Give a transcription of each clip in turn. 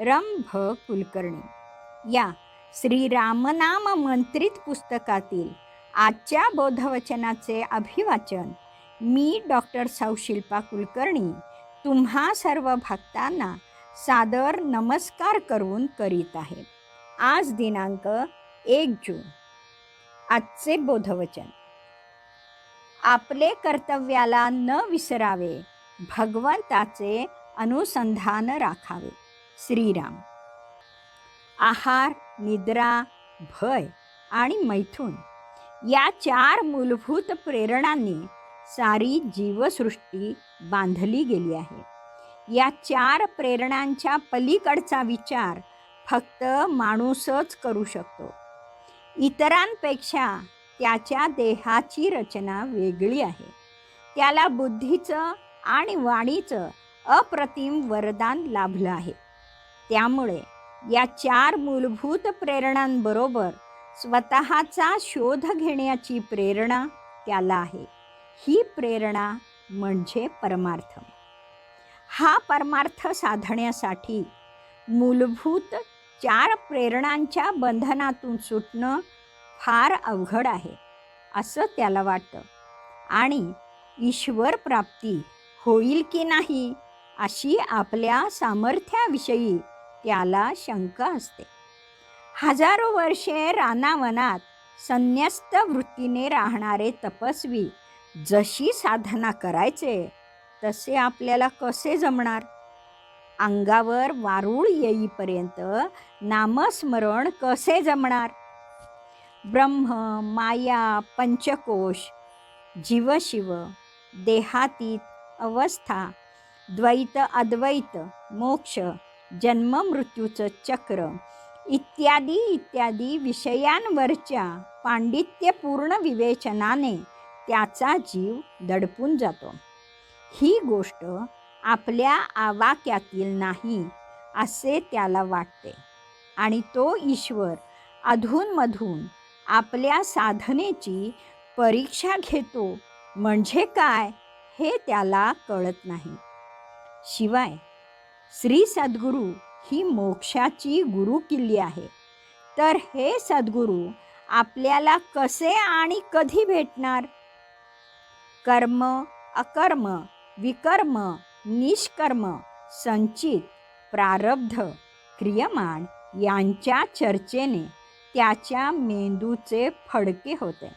रंभ भ कुलकर्णी. या श्री रामनाम मंत्रित पुस्तकातील आजच्या बोधवचनाचे अभिवाचन मी डॉक्टर सौशिल्पा कुलकर्णी तुम्हा सर्व भक्तांना सादर नमस्कार करून करीत आहे. आज दिनांक एक जून. आजचे बोधवचन. आपले कर्तव्याला न विसरावे भगवंताचे अनुसंधान राखावे. श्रीराम. आहार निद्रा भय आणि मैथून या चार मूलभूत प्रेरणांनी सारी जीवसृष्टी बांधली गेली आहे. या चार प्रेरणांच्या पलीकडचा विचार फक्त माणूसच करू शकतो. इतरांपेक्षा त्याच्या देहाची रचना वेगळी आहे. त्याला बुद्धीचं आणि वाणीचं अप्रतिम वरदान लाभलं आहे. त्यामुळे या चार मूलभूत प्रेरणांबरोबर स्वतःचा शोध घेण्याची प्रेरणा त्याला आहे. ही प्रेरणा म्हणजे परमार्थ हा परमार्थ साधण्यासाठी मूलभूत चार प्रेरणांच्या बंधनातून सुटणं फार अवघड आहे असं त्याला वाटतं. आणि ईश्वर प्राप्ती होईल की नाही अशी आपल्या सामर्थ्याविषयी त्याला शंका असते. हजारो वर्षे रानावनात संन्यस्त वृत्तीने राहणारे तपस्वी जशी साधना करायचे तसे आपल्याला कसे जमणार? अंगावर वारूळ येईपर्यंत नामस्मरण कसे जमणार? ब्रह्म माया पंचकोश जीवशिव देहातीत अवस्था द्वैत अद्वैत मोक्ष जन्म मृत्यूचं चक्र इत्यादी इत्यादी विषयांवरच्या पांडित्यपूर्ण विवेचनाने त्याचा जीव दडपून जातो. ही गोष्ट आपल्या आवाक्यातील नाही असे त्याला वाटते. आणि तो ईश्वर अधूनमधून आपल्या साधनेची परीक्षा घेतो म्हणजे काय हे त्याला कळत नाही. शिवाय श्री सद्गुरू ही मोक्षाची गुरुकिल्ली आहे. तर हे सद्गुरू आपल्याला कसे आणि कधी भेटणार? कर्म अकर्म विकर्म निष्कर्म संचित प्रारब्ध क्रियमान यांच्या चर्चेने त्याच्या मेंदूचे फडके होते.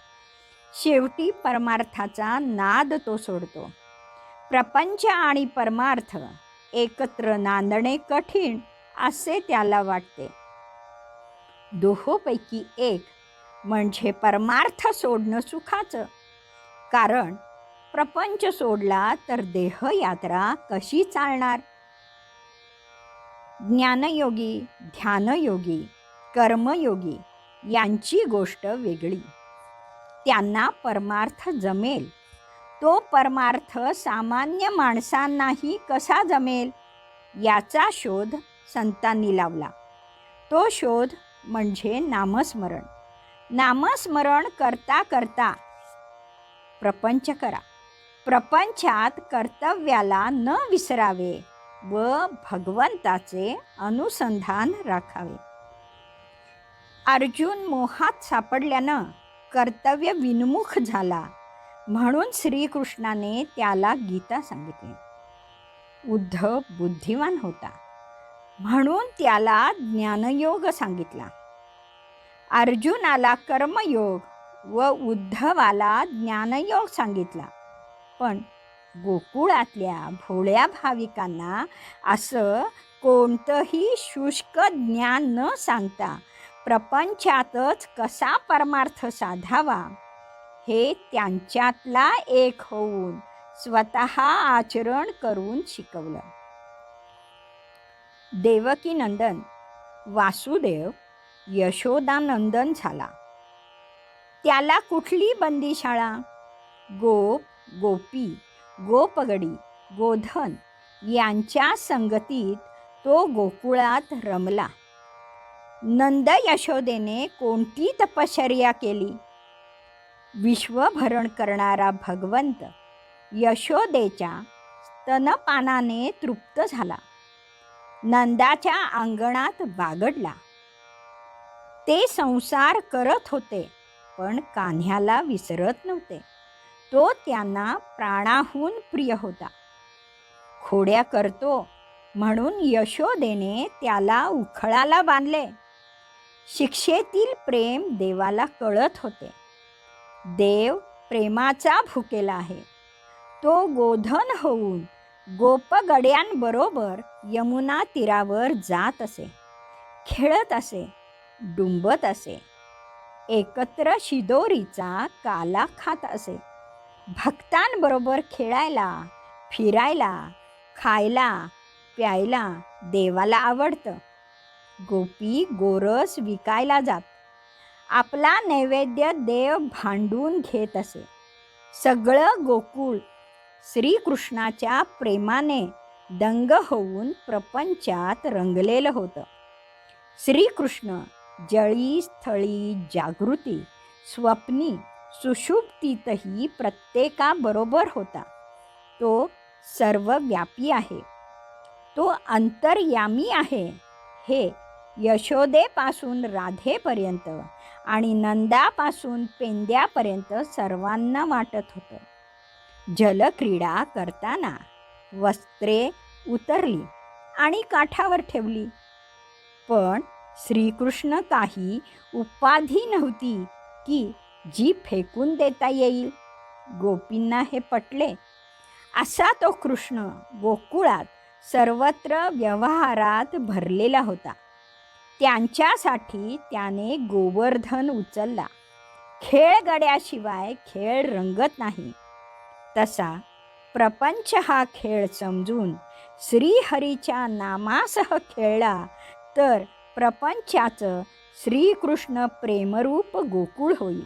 शेवटी परमार्थाचा नाद तो सोडतो. प्रपंच आणि परमार्थ एकत्र नांदणे कठीण असे त्याला वाटते. दोहोपैकी एक म्हणजे परमार्थ सोडणं सुखाचं. कारण प्रपंच सोडला तर देहयात्रा कशी चालणार? ज्ञानयोगी ध्यानयोगी कर्मयोगी यांची गोष्ट वेगळी. त्यांना परमार्थ जमेल. तो परमार्थ सामान्य माणसांनाही कसा जमेल याचा शोध संतांनी लावला. तो शोध म्हणजे नामस्मरण. नामस्मरण करता करता प्रपंच करा. प्रपंचात कर्तव्याला न विसरावे व भगवंताचे अनुसंधान राखावे. अर्जुन मोहात सापडल्यानं कर्तव्य विनमुख झाला. म्हणून श्रीकृष्णाने त्याला गीता सांगितली. उद्धव बुद्धिमान होता. म्हणून त्याला ज्ञानयोग सांगितला. अर्जुनाला कर्मयोग व उद्धवाला ज्ञानयोग सांगितला. पण गोकुळातल्या भोळ्या भाविकांना असं कोणतंही शुष्क ज्ञान न सांगता प्रपंचातच कसा परमार्थ साधावा हे त्यांच्यातला एक होऊन स्वतः आचरण करून शिकवलं. देवकीनंदन वासुदेव यशोदानंदन झाला. त्याला कुठली बंदीशाळा? गोप गोपी गोपगडी गोधन यांच्या संगतीत तो गोकुळात रमला. नंद यशोदेने कोणती तपश्चर्या केली? विश्वभरण करणारा भगवंत यशोदेच्या स्तनपानाने तृप्त झाला. नंदाच्या अंगणात बागडला ते संसार करत होते पण कान्ह्याला विसरत नव्हते. तो त्यांना प्राणाहून प्रिय होता. खोड्या करतो म्हणून यशोदेने त्याला उखळाला बांधले. शिक्षेतील प्रेम देवाला कळत होते. देव प्रेमाचा भुकेला आहे. तो गोधन होऊन गोपगड्यांबरोबर यमुना तीरावर जात असे. खेळत असे डुंबत असे. एकत्र शिदोरीचा काला खात असे. भक्तांबरोबर खेळायला फिरायला खायला प्यायला देवाला आवडतं. गोपी गोरस विकायला जात. आपला नैवेद्य देव भांडून घेत असे. सगळं गोकुळ श्रीकृष्णाच्या प्रेमाने दंग होऊन प्रपंचात रंगलेलं होतं. श्रीकृष्ण जळी स्थळी जागृती स्वप्नी सुषुप्तीतही प्रत्येकाबरोबर होता. तो सर्वव्यापी आहे. तो अंतर्यामी आहे. हे यशोदेपासून राधेपर्यंत आणि नंदापासून पेंद्यापर्यंत सर्वांना वाटत होतं. जलक्रीडा करताना वस्त्रे उतरली आणि काठावर ठेवली. पण श्रीकृष्ण काही उपाधी नव्हती की जी फेकून देता येईल. गोपींना हे पटले. असा तो कृष्ण गोकुळात सर्वत्र व्यवहारात भरलेला होता. त्यांच्यासाठी त्याने गोवर्धन उचलला. खेळगड्याशिवाय खेळ रंगत नाही. तसा प्रपंच हा खेळ समजून श्रीहरीच्या नामासह खेळला तर प्रपंचाचं श्रीकृष्ण प्रेमरूप गोकुळ होईल.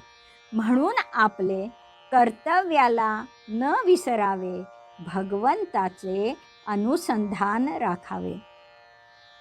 म्हणून आपले कर्तव्याला न विसरावे भगवंताचे अनुसंधान राखावे.